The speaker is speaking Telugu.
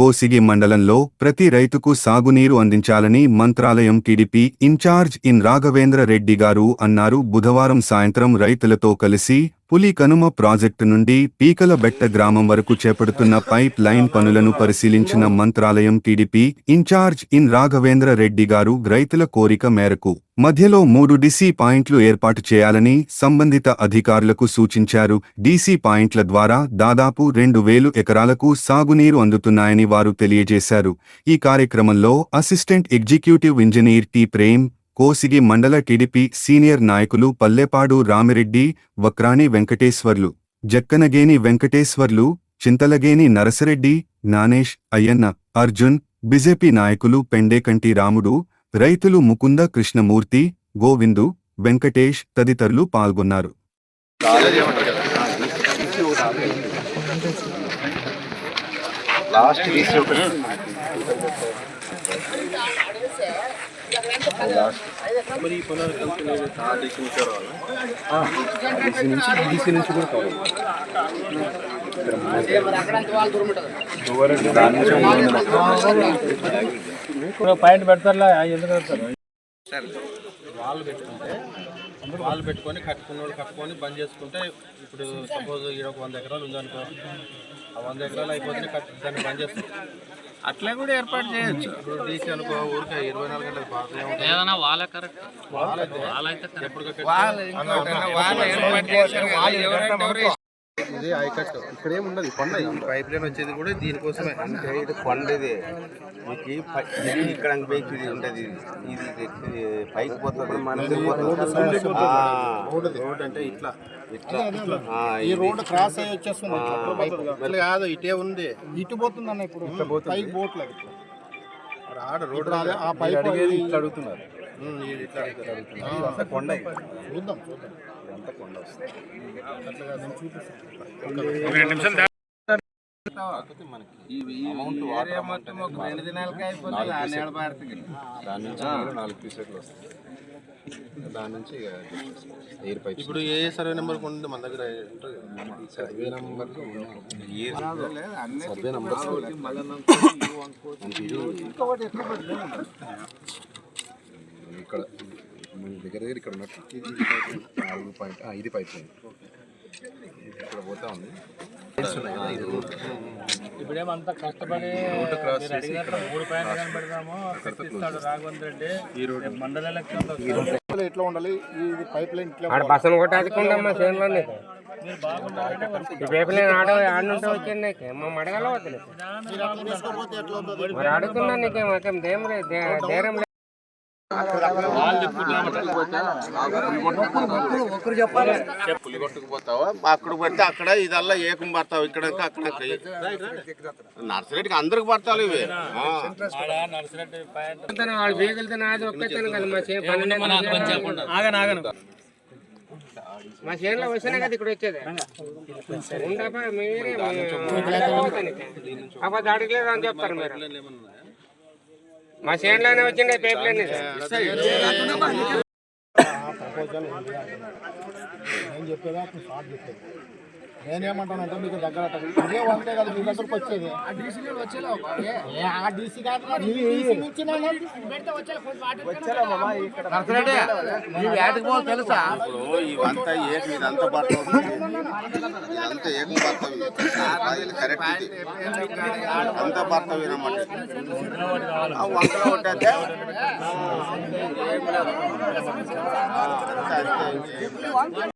కోసిగి మండలంలో ప్రతి రైతుకు సాగునీరు అందించాలని Mantralayam TDP incharge in Raghavendra Reddy garu అన్నారు. బుధవారం సాయంత్రం రైతులతో కలిసి పులి కనుమ ప్రాజెక్టు నుండి పీకలబెట్ట గ్రామం వరకు చేపడుతున్న పైప్ లైన్ పనులను పరిశీలించిన Mantralayam TDP incharge in Raghavendra Reddy garu రైతుల కోరిక మేరకు మధ్యలో మూడు డిసి పాయింట్లు ఏర్పాటు చేయాలని సంబంధిత అధికారులకు సూచించారు. డీసీ పాయింట్ల ద్వారా దాదాపు రెండు వేలు ఎకరాలకు సాగునీరు అందుతున్నాయని వారు తెలియజేశారు. ఈ కార్యక్రమంలో assistant executive engineer T Prem Kosigi మండల టీడీపీ సీనియర్ నాయకులు పల్లెపాడు రామిరెడ్డి వక్రాని వెంకటేశ్వర్లు జక్కనగేని వెంకటేశ్వర్లు చింతలగేని నరసరెడ్డి జ్ఞానేష్ అయ్యన్న అర్జున్ బీజేపీ నాయకులు పెండేకంటి రాముడు రైతులు ముకుంద కృష్ణమూర్తి గోవిందు వెంకటేష్ తదితరులు పాల్గొన్నారు. లాస్ట్ మరి ఈ పొలాలు నుంచి నుంచి డీసీ నుంచి కూడా కావాలి. పాయింట్ పెడతారులే ఎందుకు పెడతారు? వాళ్ళు పెట్టుకుంటే వాళ్ళు పెట్టుకొని కట్టుకున్న వాళ్ళు కట్టుకొని బంద్ చేసుకుంటే ఇప్పుడు సపోజ్ ఈడ ఒక వంద ఎకరాలు ఉందనుకో ఆ వంద ఎకరాలు అయిపోతే కట్ దాన్ని బంద్ చేస్తారు. అట్లా కూడా ఏర్పాటు చేయొచ్చు. ఏదైనా వాళ్ళే కరెక్ట్. వాళ్ళైతే ఇది ఆయకట్టు. ఇక్కడ ఏమి ఉండదు కొండ. పైప్ లైన్ వచ్చేది కూడా దీనికోసమే. అంటే ఇది కొండ ఇది. మీకు ఇది ఇక్కడ పైకి ఇది ఉండదు. ఇది పైకి పోతుంది. మన రోడ్ అంటే ఇట్లా. ఈ. రోడ్డు క్రాస్ అయ్యి వచ్చేస్తుంది. కాదు ఇటే ఉంది. ఇటు పోతుంది అన్న ఇప్పుడు. పైకి పోవట్లేదు ఆడ రోడ్ అదే ఆ పైపు ఇట్లా అడుగుతున్నారు. ఇట్లా ఇట్లా అడుగుతున్నా. ఇదంతా కొండ. చూద్దాం చూద్దాం. ఇదంతా కొండ వస్తుంది. ఇప్పుడు ఏ సర్వే నెంబర్ ఉంది మన దగ్గర. సర్వే నంబర్ సర్వే నంబర్ ఇక్కడ దగ్గర దగ్గర ఇక్కడ ఉన్నట్టు నాలుగు పాయింట్ ఇది పైప్. లైన్ ఇక్కడ పోతా ఉంది. ఇప్పుడేమంతా కష్టపడి మూడు పాయింట్లు కనబెడదాము రాఘవేంద్ర రెడ్డి. మండల ఎలక్షన్లో ఇట్లా ఎట్లా ఉండాలి? ఇది పైప్ లైన్ ఇట్లా ఆడ బస్సును కొట్టాదుకుందమ్మా చేనులో నీకు? ఈ పేపర్ నేను ఆడ ఆడుంటే వచ్చాను నీకు. మా అడగల వద్దు నీకు మీరు నీకేం దే- ధైర్యం లేదు పులిగొట్టుకు పోతావా అక్కడ పడితే అక్కడ ఇదల్లా ఏకం పడతావు ఇక్కడ అక్కడ నర్సరీకి అందరికి పడతావు ఇవి వాళ్ళు బీగులతో నాది కదా మా చేనులో వస్తేనే కదా ఇక్కడ వచ్చేది ఉండపా మీరే అప్పుడు అడగలేదు అని చెప్తారు మీరు మా చేనులోనే వచ్చిండే పేపర్ ప్రపోజల్ నేనేమంటానంటే మీకు దగ్గర ఇదే వంతే కదా మీ దగ్గరకు వచ్చేది. ఏ, తెలుసా? ఇప్పుడు ఇవంతా ఇదంతా ఇదంతా కరెక్ట్ ఇది. అంతా వంకలో అంతే.